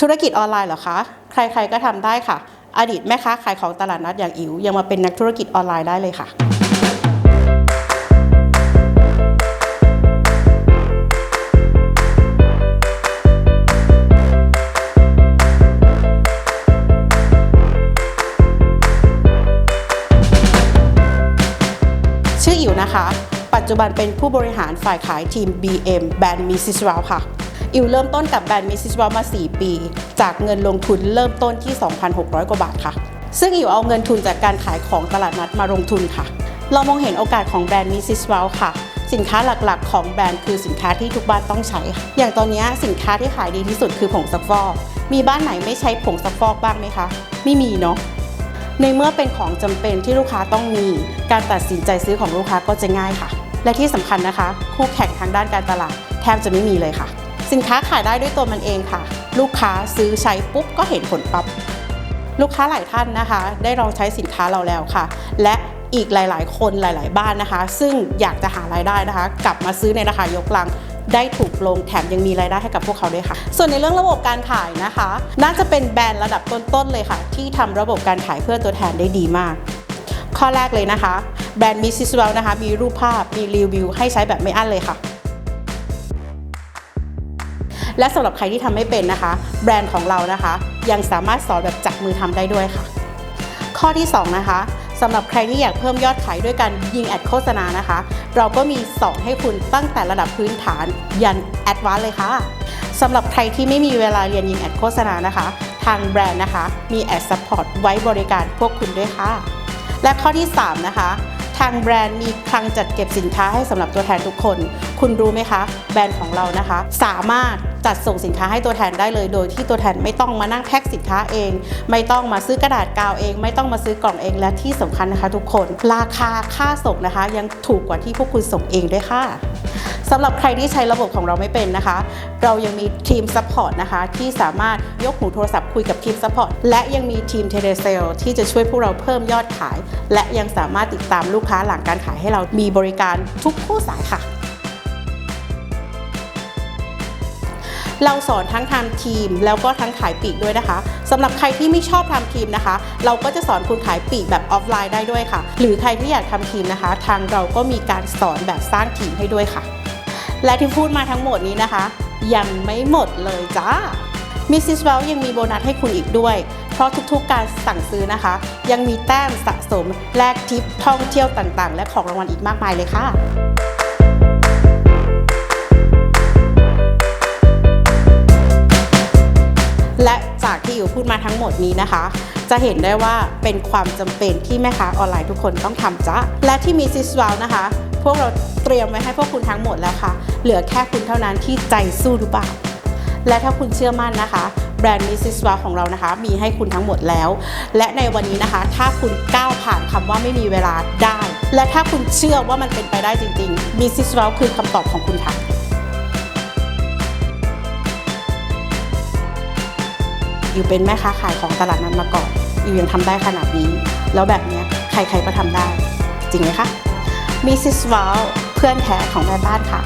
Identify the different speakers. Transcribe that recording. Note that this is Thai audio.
Speaker 1: ธุรกิจออนไลน์เหรอคะ ใครๆก็ทำได้ค่ะ อดีตแม่ค้าขายของตลาดนัดอย่างอิ๋วยังมาเป็นนักธุรกิจออนไลน์ได้เลยค่ะชื่ออิ๋วนะคะ ปัจจุบันเป็นผู้บริหารฝ่ายขายทีม BM แบรนด์ Mrs. Wow ค่ะ อิวเริ่มต้นกับแบรนด์ Mrs. Wow มา 4 ปี จากเงินลงทุนเริ่มต้นที่ 2,600 กว่าบาทค่ะ ซึ่งอิวเอาเงินทุนจากการขายของตลาดนัดมาลงทุนค่ะ เรามองเห็นโอกาสของแบรนด์ Mrs. Wow ค่ะ สินค้าหลักๆ ของแบรนด์คือสินค้าที่ทุกบ้านต้องใช้ค่ะอย่างตอนนี้สินค้าที่ขายดีที่สุดคือผงซักฟอก มีบ้านไหนไม่ใช้ผงซักฟอกบ้างไหมคะ ไม่มีเนาะในเมื่อเป็นของจำเป็นที่ลูกค้าต้องมี การตัดสินใจซื้อของลูกค้าก็จะง่ายค่ะ และที่สำคัญนะคะ คู่แข่งทางด้านการตลาดแทบจะไม่มีเลยค่ะ สินค้าขายได้ด้วยตัวมันเองค่ะ ลูกค้าซื้อใช้ปุ๊บก็เห็นผลปั๊บลูกค้าหลายท่านนะคะ ได้ลองใช้สินค้าเราแล้วค่ะ และอีกหลาย ๆ คนหลาย ๆ บ้านนะคะ ซึ่งอยากจะหารายได้นะคะ กลับมาซื้อในราคายกลังได้ถูกลงแถมยังมีรายได้ให้กับพวกเขาด้วยค่ะ ส่วนในเรื่องระบบการขายนะคะ น่าจะเป็นแบรนด์ระดับต้น ๆ เลยค่ะ ที่ทำระบบการขายเพื่อตัวแทนได้ดีมาก ข้อแรกเลยนะคะ แบรนด์ Mrs. Well นะคะ มีรูปภาพมีรีวิวให้ใช้แบบไม่อั้นเลยค่ะ และสำหรับใครที่ทำไม่เป็นนะคะ แบรนด์ของเรานะคะ ยังสามารถสอนแบบจับมือทำได้ด้วยค่ะ ข้อที่ 2 นะคะสำหรับใครที่อยากเพิ่มยอดขายด้วยการยิงแอดโฆษณานะคะ เราก็มีสอนให้คุณตั้งแต่ระดับพื้นฐานยันแอดวานเลยค่ะสำหรับใครที่ไม่มีเวลาเรียนยิงแอดโฆษณานะคะ ทางแบรนด์นะคะ มีแอดซัพพอร์ตไว้บริการพวกคุณด้วยค่ะ และข้อที่ 3 นะคะ ทางแบรนด์มีคลังจัดเก็บสินค้าให้สำหรับตัวแทนทุกคน คุณรู้ไหมคะ แบรนด์ของเรานะคะ สามารถ จัดส่งสินค้าให้ตัวแทนได้เลย โดยที่ตัวแทนไม่ต้องมานั่งแพ็คสินค้าเอง ไม่ต้องมาซื้อกระดาษกาวเอง ไม่ต้องมาซื้อกล่องเองและที่สำคัญนะคะ ทุกคนราคาค่าส่งนะคะ ยังถูกกว่าที่พวกคุณส่งเองด้วยค่ะสำหรับใครที่ใช้ระบบของเราไม่เป็นนะคะ เรายังมีทีมซัพพอร์ตนะคะที่สามารถยกหูโทรศัพท์คุยกับทีมซัพพอร์ตและยังมีทีมเทเลเซลที่จะช่วยพวกเราเพิ่มยอดขาย และยังสามารถติดตามลูกค้าหลังการขายให้เรามีบริการทุกคู่สายค่ะ เราสอนทั้งทำทีม แล้วก็ทั้งขายปลีกด้วยนะคะสำหรับใครที่ไม่ชอบทำทีมนะคะ เราก็จะสอนคุณขายปลีกแบบออฟไลน์ได้ด้วยค่ะ หรือใครที่อยากทำทีมนะคะ ทางเราก็มีการสอนแบบสร้างทีมให้ด้วยค่ะ และที่พูดมาทั้งหมดนี้นะคะ ยังไม่หมดเลยจ้า Mrs. Well ยังมีโบนัสให้คุณอีกด้วย เพราะทุกๆการสั่งซื้อนะคะ ยังมีแต้มสะสม แลกทิปท่องเที่ยวต่างๆ และของรางวัลอีกมากมายเลยค่ะ จากที่อยู่พูดมาทั้งหมดนี้นะคะ จะเห็นได้ว่าเป็นความจำเป็นที่แม่ค้าออนไลน์ทุกคนต้องทำจ้ะและที่มีซิสว l นะคะ พวกเราเตรียมไว้ให้พวกคุณทั้งหมดแล้วค่ะ เหลือแค่คุณเท่านั้นที่ใจสู้หรือเปล่าและถ้าคุณเชื่อมั่นนะคะแบรนด์มิสซิสวาของเรานะคะ มีให้คุณทั้งหมดแล้ว และในวันนี้นะคะ ถ้าคุณก้าวผ่านคำว่าไม่มีเวลาได้ และถ้าคุณเชื่อว่ามันเป็นไปได้จริงๆมิสซิสวาคือคำตอบของคุณค่ะ อยู่เป็นแม่ค้าขายของตลาดนั้นมาก่อนอยู่ยังทำได้ขนาดนี้ แล้วแบบเนี้ยใครๆก็ทำได้ จริงไหมคะมิสซิสวาเพื่อนแท้ของแม่บ้านค่ะ